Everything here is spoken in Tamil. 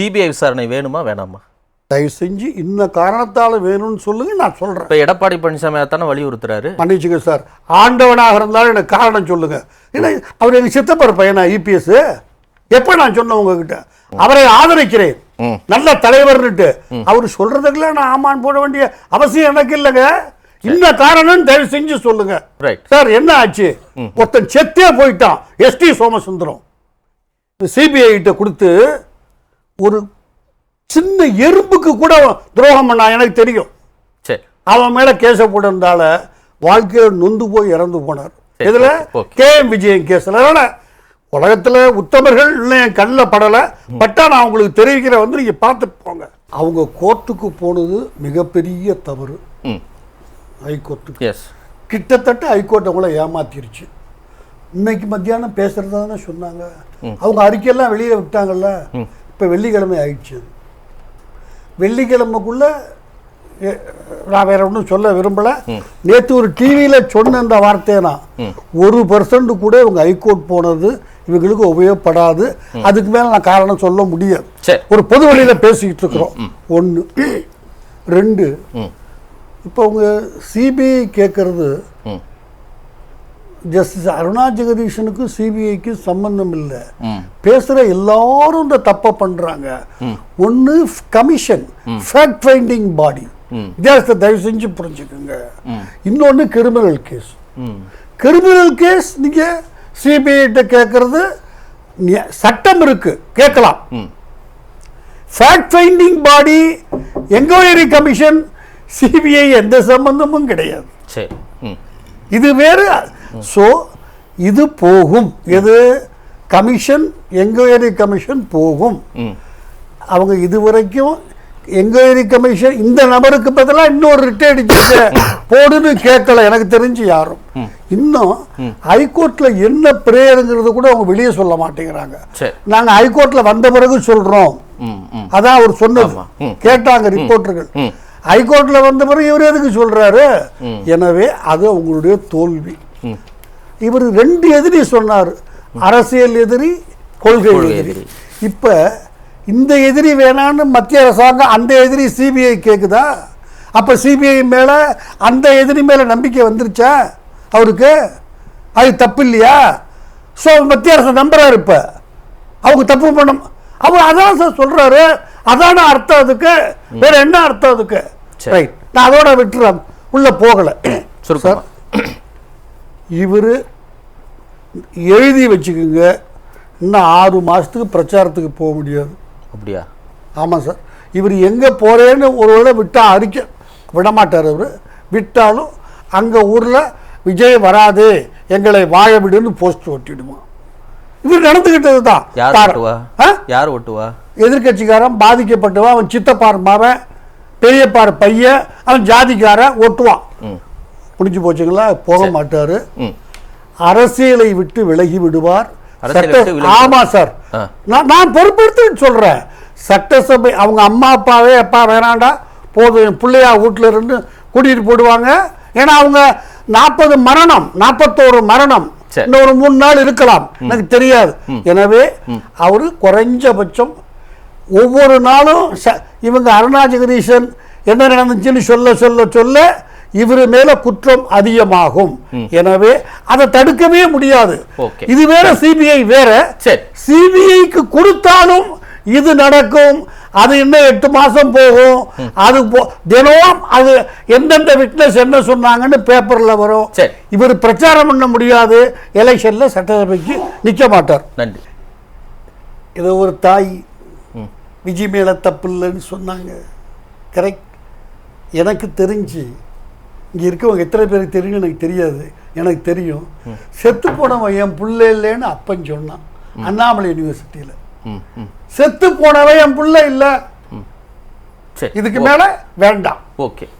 சிபிஐ விசாரணை வேணுமா வேணாமா? தயவு செஞ்சு இந்த காரணத்தால் வேணும்னு சொல்லுங்க நான் சொல்கிறேன் இப்போ எடப்பாடி பழனிசாமி தானே வலியுறுத்துறாரு? மன்னிச்சுங்க சார் ஆண்டவனாக இருந்தாலும் எனக்கு காரணம் சொல்லுங்க. ஏன்னா அவர் எங்கள் சித்தப்பர் பையனா இபிஎஸ் எப்போ நான் சொன்னேன் உங்ககிட்ட? அவரை ஆதரிக்கிறேன். நல்ல தலைவர்னுட்டு அவர் சொல்றதுக்குலாம் நான் ஆமான் போட வேண்டிய அவசியம் எனக்கு இல்லைங்க. இந்த காரணம் தயவு செஞ்சு சொல்லுங்க. ரைட் சார் என்ன ஆச்சு? ஒருத்தன் செத்தே போயிட்டான். எஸ்டி சோமசுந்தரம். சிபிஐ கிட்ட கொடுத்து ஒரு சின்ன எறும்புக்கு கூட துரோகம் பண்ணா எனக்கு தெரியும். சரி. அவன் மேல கேஸ போட்டிருந்தால வாழ்க்கையில் நொந்து போய் இறந்து போனார். இதுல. கே எம் விஜயன் கேஸ்ல அதனால உலகத்துல உத்தமர்கள் என் கண்ணில் படல. பட்டா நான் உங்களுக்கு தெரிவிக்கிறேன் வந்து நீங்க பார்த்துட்டு போங்க. அவங்க கோர்ட்டுக்கு போனது மிகப்பெரிய தவறு. ஹைகோர்ட்டுக்கு எஸ் கிட்டத்தட்ட ஹைகோர்ட் அவங்கள ஏமாத்திருச்சு. இன்னைக்கு மத்தியானம் பேசுறது தானே சொன்னாங்க அவங்க அறிக்கையெல்லாம் வெளியே விட்டாங்கல்ல. இப்போ வெள்ளிக்கிழமை ஆயிடுச்சு. வெள்ளிக்கிழமைக்குள்ள நான் வேற ஒன்றும் சொல்ல விரும்பல. நேற்று ஒரு டிவியில் சொன்ன இந்த வார்த்தையை நான் ஒரு பர்சன்ட் கூட இவங்க ஹைகோர்ட் போனது இவங்களுக்கு உபயோகப்படாது. அதுக்கு மேலே நான் காரணம் சொல்ல முடியாது. ஒரு பொது வழியில் பேசிக்கிட்டு இருக்கிறோம். ஒன்று ரெண்டு. இப்போ அவங்க சிபிஐ கேட்கறது ஜஸ்டிஸ் அருணா ஜெகதீஷனுக்கும் சிபிஐக்கும் சம்பந்தம் இல்லை ம். பேசுகிற எல்லாரும் இந்த தப்பை பண்ணுறாங்க ஒன்று கமிஷன் ஃபேக்ட் ஃபைண்டிங் பாடி வித்தியாசத்தை தயவு செஞ்சு புரிஞ்சுக்கோங்க. இன்னொன்று கிரிமினல் கேஸ் கிரிமினல் கேஸ் நீங்கள் சிபிஐட்ட கேட்கறது சட்டம் இருக்கு கேட்கலாம். Fact finding body inquiry commission CBI எந்த சம்பந்தமும் கிடையாது. சரி. இது வேறு ஸோ இது போகும். எது? கமிஷன் என்கொயரி கமிஷன் போகும். அவங்க இதுவரைக்கும் என்கொயரி கமிஷன் இந்த நபருக்கு பதிலாக இன்னொரு ரிட்டை அடிச்சுட்டு போடுன்னு கேட்கல. எனக்கு தெரிஞ்சு யாரும். இன்னும் ஹைகோர்ட்ல என்ன பிரேயருங்கிறது கூட அவங்க வெளியே சொல்ல மாட்டேங்கிறாங்க. நாங்க ஹைகோர்ட்ல வந்த பிறகு சொல்றோம். அதான் அவர் சொன்னது. ம். கேட்டாங்க ரிப்போர்ட்டர்கள். ஹைகோர்ட்ல வந்த பிறகு இவர் எதுக்கு சொல்றாரு? எனவே அது அவங்களுடைய தோல்வி. இவர் ரெண்டு எதிரி சொன்னார். அரசியல் எதிரி கொள்கை எதிரி. இப்ப இந்த எதிரி வேணான்னு மத்திய அரசாங்கம் அந்த எதிரி சிபிஐ கேக்குதா? அப்ப சிபிஐ மேல அந்த எதிரி மேல நம்பிக்கை வந்துருச்சா? அவருக்கு? அது தப்பு இல்லையா? ஸோ மத்திய அரசு நம்புறாரு இப்ப. அவங்க தப்பு பண்ண அவர் அதான் சார் சொல்றாரு. அதான அர்த்தம் அதுக்கு. வேற என்ன அர்த்தம் அதுக்கு? சரி. ரைட் நான் அதோட விட்டுறேன். உள்ள போகல. சுருக்கமா. இவர் எழுதி வச்சுக்கோங்க. இன்னும் ஆறு மாதத்துக்கு பிரச்சாரத்துக்கு போக முடியாது. அப்படியா? ஆமாம் சார். இவர் எங்கே போகிறேன்னு ஒரு வேளை விட்டா அறிக்கை விட மாட்டார் அவர். விட்டாலும் அங்கே ஊரில் விஜய் வராது எங்களை வாழ விடுன்னு போஸ்ட் ஒட்டிடுமா. இவர் நடந்துக்கிட்டது தான். யார். ஓட்டுவா? ஆ? யார் ஓட்டுவா? எதிர்க்கட்சிக்காரன் பாதிக்கப்பட்டவன் அவன் சித்தப்பார் மாவன் பெரியப்பார் பையன் அவன் ஜாதிக்காரன் ஒட்டுவான் முடிஞ்சு போச்சுங்களா? போக மாட்டார். அரசியலை விட்டு விலகி விடுவார். சட்ட- ஆமா சார். நான் நான் பொறுப்பெடுத்து சொல்றேன். சட்டசபை அவங்க அம்மா அப்பாவே அப்பா வேணாண்டா போதும் என் பிள்ளையா வீட்டுல இருந்து கூட்டிட்டு போடுவாங்க ஏன்னா அவங்க நாற்பது மரணம் நாற்பத்தோரு மரணம். ஒரு மூணு நாள் இருக்கலாம். எனக்கு தெரியாது. எனவே அவரு குறைஞ்சபட்சம் ஒவ்வொரு நாளும் இவங்க அருணா ஜெகதீசன் என்ன நடந்துச்சுன்னு சொல்ல சொல்ல சொல்ல இவர் மேல குற்றம் அதிகமாகும். எனவே அதை தடுக்கவே முடியாது. இது வேற சிபிஐ வேற. சிபிஐக்கு கொடுத்தாலும் இது நடக்கும். அது இன்னும் எட்டு மாசம் போகும். அது தினம் அது எந்தெந்த விட்னஸ் என்ன சொன்னாங்கன்னு பேப்பர்ல வரும். இவர் பிரச்சாரம் பண்ண முடியாது. எலெக்ஷன்ல சட்டசபைக்கு நிக்க மாட்டார். நன்றி. ஏதோ ஒரு தாய் விஜய் மேல தப்பு இல்லைன்னு சொன்னாங்க. கரெக்ட் எனக்கு தெரிஞ்சு இங்கே இருக்கவங்க எத்தனை பேருக்கு தெரியும் எனக்கு தெரியாது. எனக்கு தெரியும். செத்து போனவன் என் புள்ள இல்லைன்னு அப்பன் சொன்னான். அண்ணாமலை யூனிவர்சிட்டியில். செத்து போனவன் என் புள்ள இல்லை. சரி. இதுக்கு மேல வேண்டாம். ஓகே.